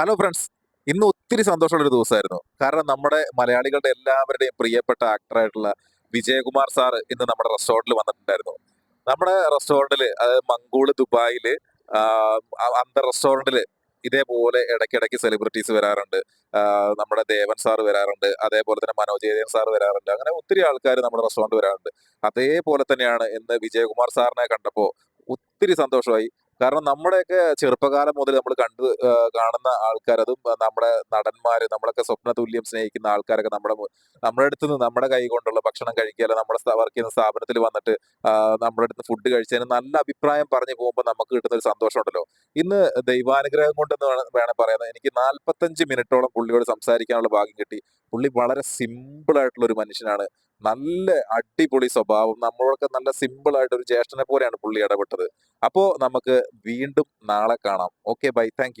Hello friends ഇന്ന് ഒത്തിരി സന്തോഷമുള്ള ഒരു ദിവസമായിരുന്നു. കാരണം നമ്മുടെ മലയാളികളുടെ എല്ലാവരുടെയും പ്രിയപ്പെട്ട ആക്ടറായിട്ടുള്ള വിജയകുമാർ സാർ ഇന്ന് നമ്മുടെ റെസ്റ്റോറന്റിൽ വന്നിട്ടുണ്ടായിരുന്നു. നമ്മുടെ റെസ്റ്റോറന്റിൽ അതായത് മംഗോൾ ദുബായിൽ അന്ത റെസ്റ്റോറന്റിൽ ഇതേപോലെ ഇടയ്ക്കിടയ്ക്ക് സെലിബ്രിറ്റീസ് വരാറുണ്ട്. നമ്മുടെ ദേവൻ സാർ വരാറുണ്ട്. അതേപോലെ തന്നെ മനോജ് ജയദേവൻ സാർ വരാറുണ്ട്. അങ്ങനെ ഒത്തിരി ആൾക്കാർ നമ്മുടെ റെസ്റ്റോറന്റ് വരാറുണ്ട്. അതേപോലെ തന്നെയാണ് ഇന്ന് വിജയകുമാർ സാറിനെ കണ്ടപ്പോൾ ഒത്തിരി സന്തോഷമായി. കാരണം നമ്മുടെയൊക്കെ ചെറുപ്പകാലം മുതൽ നമ്മൾ കണ്ടു കാണുന്ന ആൾക്കാർ അതും നമ്മുടെ നടന്മാര് നമ്മളൊക്കെ സ്വപ്ന തുല്യം സ്നേഹിക്കുന്ന ആൾക്കാരൊക്കെ നമ്മുടെ നമ്മുടെ അടുത്ത് നിന്ന് നമ്മുടെ കൈ കൊണ്ടുള്ള ഭക്ഷണം കഴിക്കുക നമ്മുടെ വർക്ക് ചെയ്യുന്ന സ്ഥാപനത്തിൽ വന്നിട്ട് നമ്മുടെ അടുത്ത് ഫുഡ് കഴിച്ചതിന് നല്ല അഭിപ്രായം പറഞ്ഞു പോകുമ്പോൾ നമുക്ക് കിട്ടുന്ന ഒരു സന്തോഷം ഉണ്ടല്ലോ ഇന്ന് ദൈവാനുഗ്രഹം കൊണ്ടെന്ന് വേണം പറയുന്നത് എനിക്ക് നാൽപ്പത്തഞ്ച് മിനിറ്റോളം പുള്ളിയോട് സംസാരിക്കാനുള്ള ഭാഗ്യം കിട്ടി. പുള്ളി വളരെ സിമ്പിൾ ആയിട്ടുള്ള ഒരു മനുഷ്യനാണ്. നല്ല അടിപൊളി സ്വഭാവം നമ്മളൊക്കെ നല്ല സിമ്പിൾ ആയിട്ട് ഒരു ജ്യേഷ്ഠനെ പോലെയാണ് പുള്ളി ഇടപെട്ടത്. അപ്പോ നമുക്ക് വീണ്ടും നാളെ കാണാം. Okay bye thank